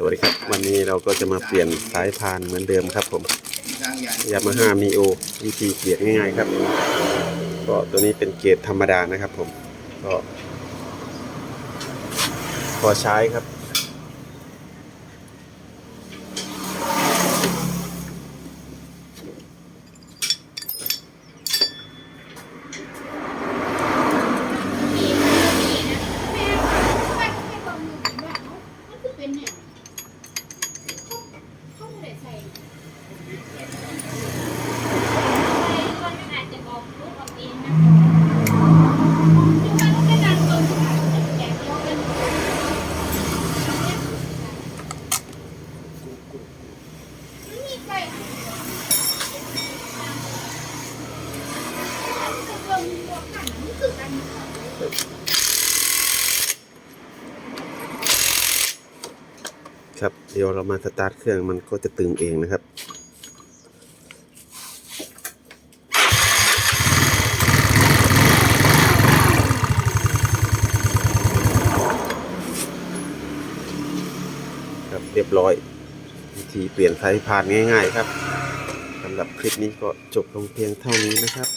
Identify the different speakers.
Speaker 1: สวัสดีครับ วันนี้เราก็จะมาเปลี่ยนสายพานเหมือนเดิมครับผมยามาฮ่ามีโอวิธีเปลี่ยนง่ายๆครับ ก็ตัวนี้เป็นเกรดธรรมดานะครับผม ก็พอใช้ครับ ครับ เดี๋ยวเรามาสตาร์ทเครื่องมันก็จะตึงเองนะครับ ครับเรียบร้อย วิธีเปลี่ยนสายพานง่าย ๆ ครับสำหรับคลิปนี้ก็จบลงเพียงเท่านี้นะครับ